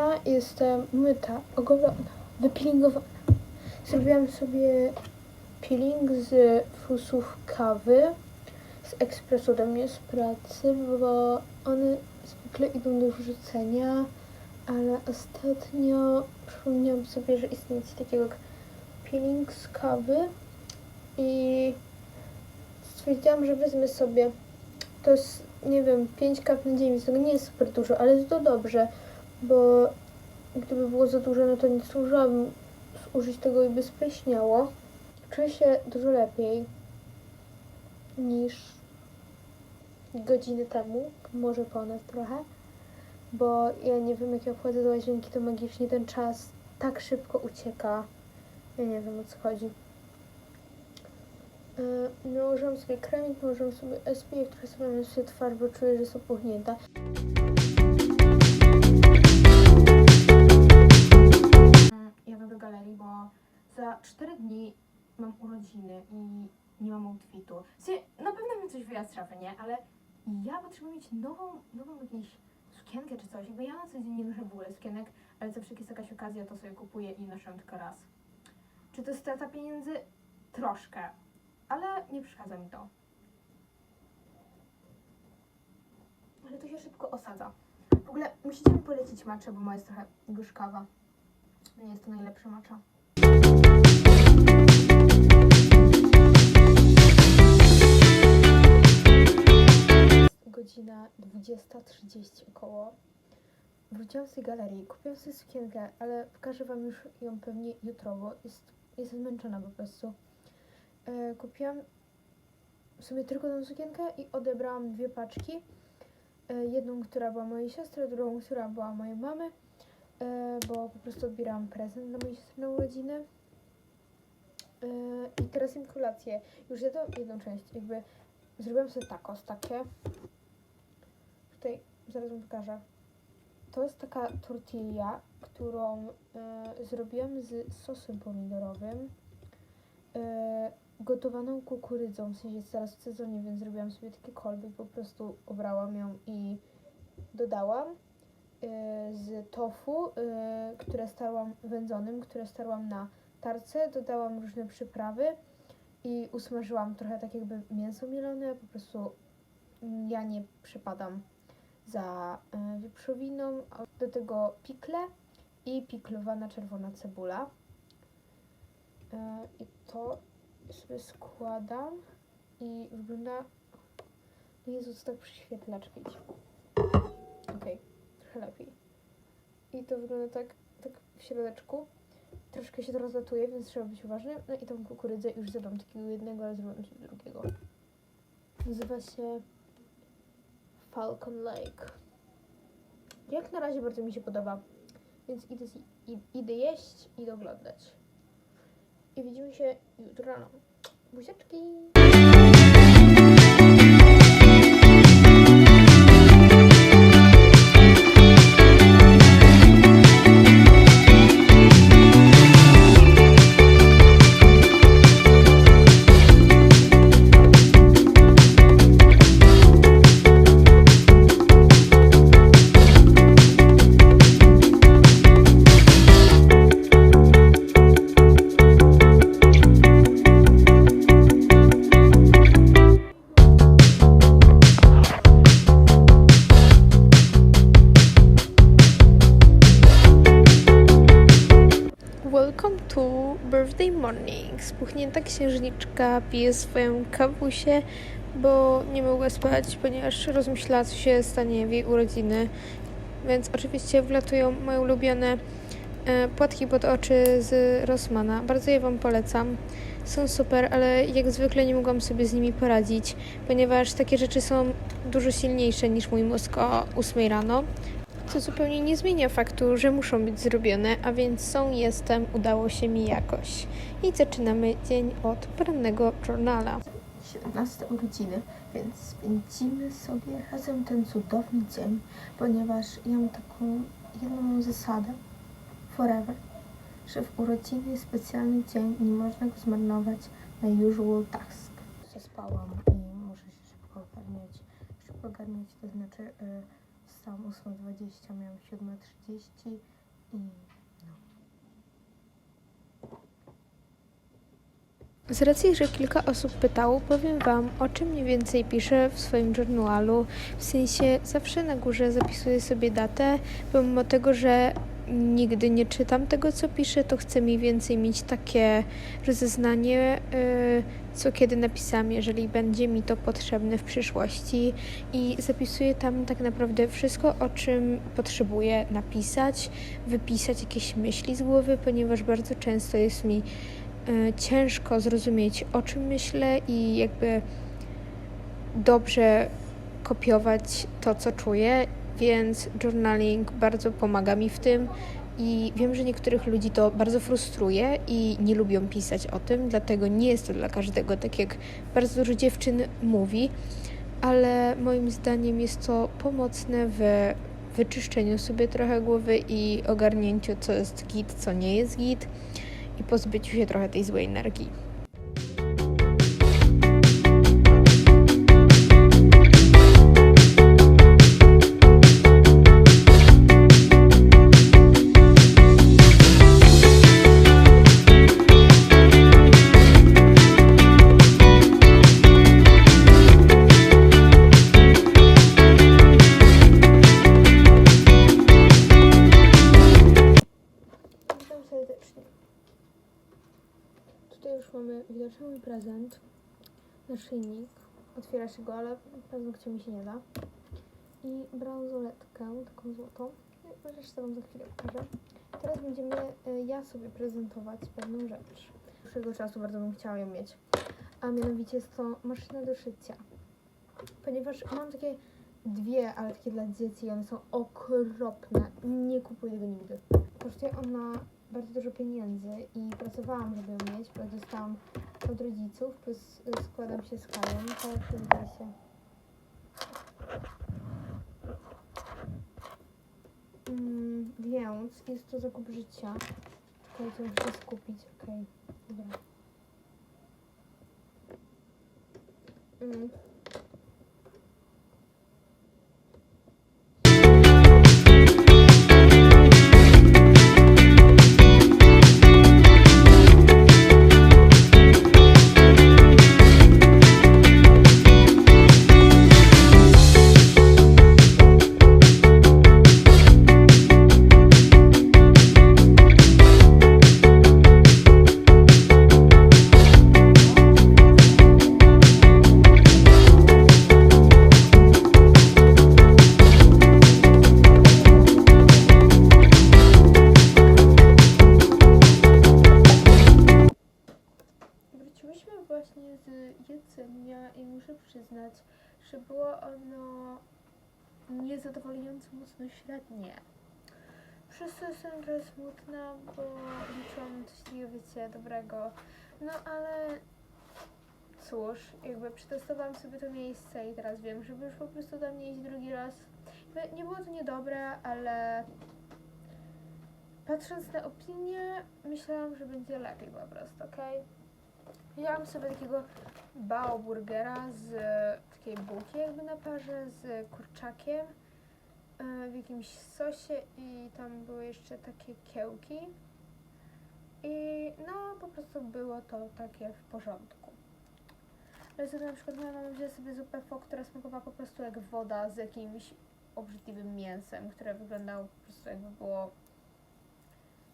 Ja jestem myta, ogolona, wypeelingowana. Zrobiłam sobie peeling z fusów kawy z ekspresu do mnie z pracy, bo one zwykle idą do wrzucenia, ale ostatnio przypomniałam sobie, że istnieje coś takiego jak peeling z kawy i stwierdziłam, że wezmę sobie. To jest, nie wiem, 5 kap na dzień, więc to nie jest super dużo, ale jest to dobrze, bo gdyby było za dużo, no to nie zdążyłabym użyć tego i by spleśniało. Czuję się dużo lepiej niż godziny temu, może ponad trochę, bo ja nie wiem, jak ja wchodzę do łazienki, to magicznie ten czas tak szybko ucieka. Ja nie wiem, o co chodzi. Yy, Nałożyłam sobie kremik, nałożyłam sobie SPF, trochę sobie nasypię twarz, bo czuję, że jest opuchnięta. Bo za 4 dni mam urodziny i nie mam outfitu. W sensie, na pewno mi coś wyjazd szafy, nie? Ale ja potrzebuję mieć nową, nową jakąś sukienkę czy coś, bo ja na co dzień nie noszę w ogóle sukienek, ale zawsze jak jest jakaś okazja, to sobie kupuję i noszę tylko raz. Czy to strata pieniędzy? Troszkę, ale nie przeszkadza mi to. Ale to się szybko osadza. W ogóle musicie mi polecić matcha, bo moja jest trochę gorzkawa. Nie jest to najlepsza macza. Godzina 20.30 około. Wróciłam z tej galerii, kupiłam sobie sukienkę, ale pokażę Wam już ją pewnie jutro, bo jest, jest zmęczona po prostu. E, kupiłam sobie tylko tą sukienkę i odebrałam dwie paczki. E, jedną, która była mojej siostry, drugą, która była mojej mamy, bo po prostu odbierałam prezent dla mojej siostry na urodziny. E, I teraz im kolację. Już jadłam jedną część, jakby zrobiłam sobie tacos takie. Tutaj zaraz wam pokażę. To jest taka tortilla, którą e, zrobiłam z sosem pomidorowym, e, gotowaną kukurydzą, w sensie jest teraz w sezonie, więc zrobiłam sobie takie kolby, po prostu obrałam ją i dodałam e, z tofu, e, które starłam wędzonym, które starłam na tarce, dodałam różne przyprawy i usmażyłam trochę tak jakby mięso mielone, po prostu ja nie przypadam za e, wieprzowiną, do tego pikle i piklowana czerwona cebula. I to sobie składam i wygląda... Jezus, tak przyświetla, czekajcie. Okej, trochę lepiej. I to wygląda tak, tak w środeczku. Troszkę się to rozlatuje, więc trzeba być uważnym. No i tą kukurydzę już zjadłam takiego jednego, ale zrobiłam drugiego. Nazywa się Falcon Lake. Jak na razie bardzo mi się podoba, więc idę, idę jeść i oglądać. I widzimy się jutro rano. Buziaczki! To birthday morning. Spuchnięta księżniczka pije swoją kawusię, bo nie mogła spać, ponieważ rozmyślała, co się stanie w jej urodziny. Więc oczywiście wlatują moje ulubione e, płatki pod oczy z Rossmana. Bardzo je Wam polecam. Są super, ale jak zwykle nie mogłam sobie z nimi poradzić, ponieważ takie rzeczy są dużo silniejsze niż mój mózg o 8 rano. Co zupełnie nie zmienia faktu, że muszą być zrobione, a więc są, jestem, udało się mi jakoś. I zaczynamy dzień od porannego journala. 17 urodziny, więc spędzimy sobie razem ten cudowny dzień, ponieważ ja mam taką jedną zasadę forever, że w urodziny specjalny dzień nie można go zmarnować na usual task. Zaspałam i muszę się szybko ogarniać. Szybko ogarniać to znaczy y, wstałam 8.20, miałam 7.30 i Z racji, że kilka osób pytało, powiem Wam, o czym mniej więcej piszę w swoim journalu. W sensie zawsze na górze zapisuję sobie datę, pomimo tego, że nigdy nie czytam tego, co piszę, to chcę mniej więcej mieć takie rozeznanie, yy, co kiedy napisałam, jeżeli będzie mi to potrzebne w przyszłości. I zapisuję tam tak naprawdę wszystko, o czym potrzebuję napisać, wypisać jakieś myśli z głowy, ponieważ bardzo często jest mi e, ciężko zrozumieć, o czym myślę i jakby dobrze kopiować to, co czuję, więc journaling bardzo pomaga mi w tym. I wiem, że niektórych ludzi to bardzo frustruje i nie lubią pisać o tym, dlatego nie jest to dla każdego, tak jak bardzo dużo dziewczyn mówi, ale moim zdaniem jest to pomocne w wyczyszczeniu sobie trochę głowy i ogarnięciu, co jest git, co nie jest git i pozbyciu się trochę tej złej energii. Tutaj już mamy widoczny mój prezent. Naszyjnik. Otwiera się go, ale paznokcie mi się nie da. I bransoletkę, taką złotą. No, Resztę wam za chwilę pokażę. Teraz będziemy y, ja sobie prezentować pewną rzecz. Dłuższego czasu bardzo bym chciała ją mieć. A mianowicie jest to maszyna do szycia. Ponieważ mam takie dwie, ale takie dla dzieci one są okropne. Nie kupuję tego nigdy. Kosztuje ona bardzo dużo pieniędzy i pracowałam, żeby ją mieć, bo dostałam od rodziców, plus składam się z Kają, tak tutaj się. Mm, więc jest to zakup życia. Czekajcie, muszę skupić, okej, dobra. Mm. Średnie. Przez jestem trochę smutna, bo liczyłam coś takiego, wiecie, dobrego. No ale cóż, jakby przetestowałam sobie to miejsce i teraz wiem, żeby już po prostu tam nie iść drugi raz. Nie było to niedobre, ale patrząc na opinię, myślałam, że będzie lepiej po prostu, okej? Wzięłam sobie takiego bao burgera z takiej bułki jakby na parze z kurczakiem w jakimś sosie i tam były jeszcze takie kiełki. I no po prostu było to takie w porządku. Ale sobie na przykład moja mama wzięła sobie zupę fo, która smakowała po prostu jak woda z jakimś obrzydliwym mięsem, które wyglądało po prostu jakby było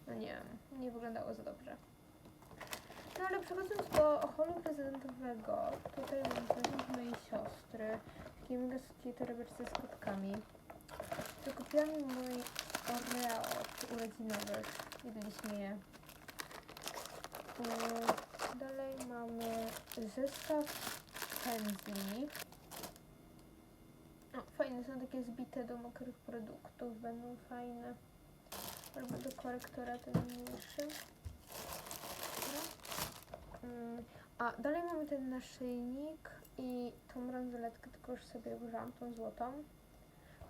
no nie wiem, nie wyglądało za dobrze. No ale przechodząc do holu prezentowego, tutaj mam prezent mojej siostry, takie mega słodkie torebeczce z kotkami. To kupiłam mój Oreo od urodzinowych i je. Yy, Dalej mamy zestaw pędzli. O, fajne, są takie zbite do mokrych produktów, będą fajne. Albo do korektora ten mniejszy. Mm, A dalej mamy ten naszyjnik i tą bransoletkę, tylko już sobie użyłam, tą złotą.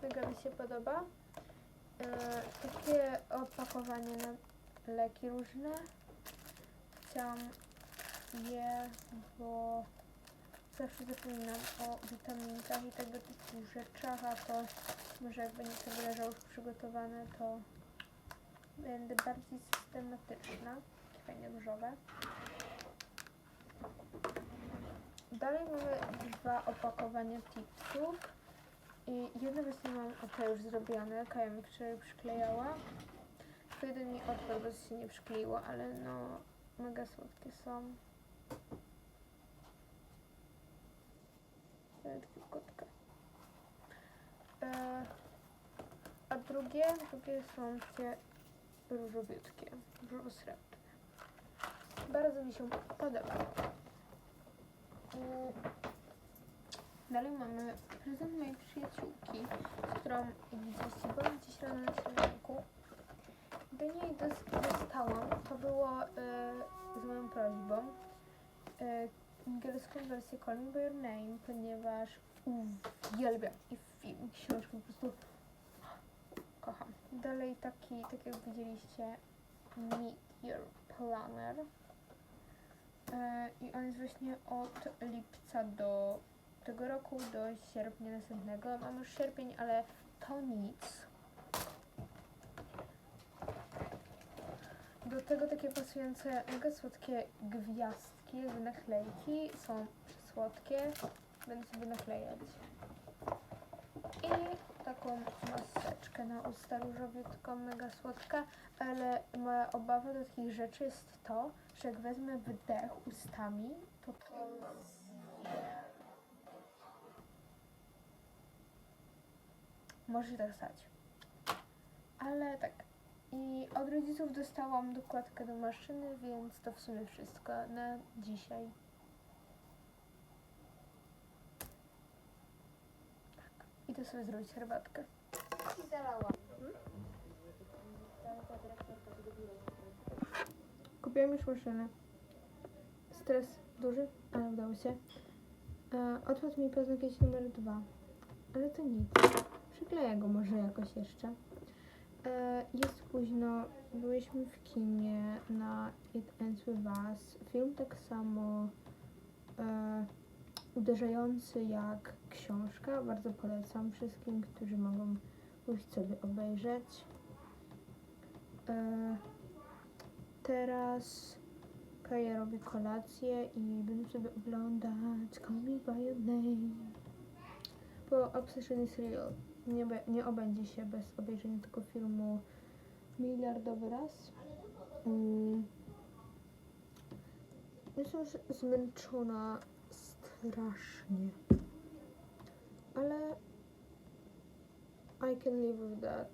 Mega mi się podoba. E, takie opakowanie na leki różne. Chciałam je, bo zawsze zapominam o witaminkach i tego typu rzeczach, a to Może jak będzie to leżało już przygotowane, to będę bardziej systematyczna. Fajne różowe. Dalej mamy dwa opakowania tipsów. I jedno właśnie mam o te już zrobione. Kaja mi wczoraj przyklejała. To jeden mi odpadł, bo się nie przykleiło, ale no mega słodkie są. Takiego kotka. E, a drugie, drugie są takie różowiutkie, różowo-srebrne. Bardzo mi się podoba. Mm. Dalej mamy prezent mojej przyjaciółki, z którą, widzieliście, byłam gdzieś rano na śniadanku. Do niej dos- dostałam, to było e, z moją prośbą, e, angielską wersję Call Me By Your Name, ponieważ uwielbiam i film, książkę po prostu kocham. Dalej taki, tak jak widzieliście, Meet Your Planner. E, I on jest właśnie od lipca do roku do sierpnia następnego. Mam już sierpień, ale to nic. Do tego takie pasujące, mega słodkie gwiazdki, jakby naklejki. Są słodkie. Będę sobie naklejać. I taką maseczkę na usta różowiutką, mega słodka, ale moja obawa do takich rzeczy jest to, że jak wezmę wdech ustami, to to może się tak stać. Ale tak. I od rodziców dostałam dokładkę do maszyny, więc to w sumie wszystko na dzisiaj. Tak. Idę sobie zrobić herbatkę. I zalałam. Kupiłam już maszynę. Stres duży, ale udało się. E, odpadł mi paznokieć numer dwa. Ale to nic. Przykleję go może jakoś jeszcze. E, jest późno. Byliśmy w kinie na It Ends With Us. Film tak samo e, uderzający jak książka. Bardzo polecam wszystkim, którzy mogą pójść sobie obejrzeć. E, teraz Kaja robi kolację i będę sobie oglądać Call Me By Your Name. Bo Obsession is Real. Nie, nie obędzie się bez obejrzenia tego filmu miliardowy raz. Mm. Jestem już zmęczona strasznie. Ale I can live with that.